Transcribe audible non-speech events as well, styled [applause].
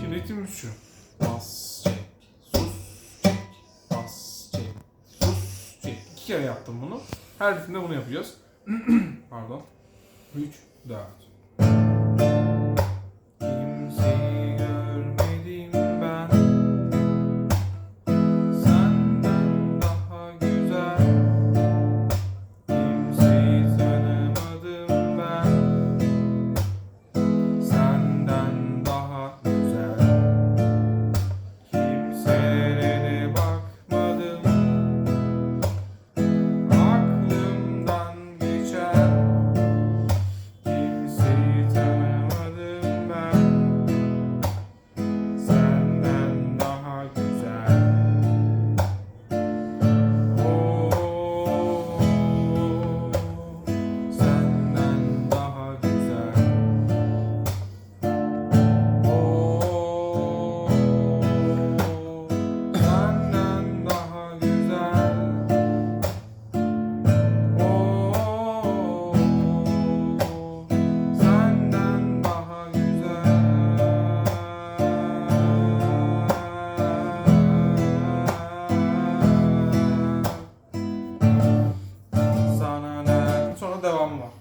Şimdi ritmimiz şu. Bas, çek, sus, çek, bas, çek, sus, çek. İki kere yaptım bunu. Her ritimde bunu yapacağız. [clears throat] Pardon. 3, 4. Então, da amma.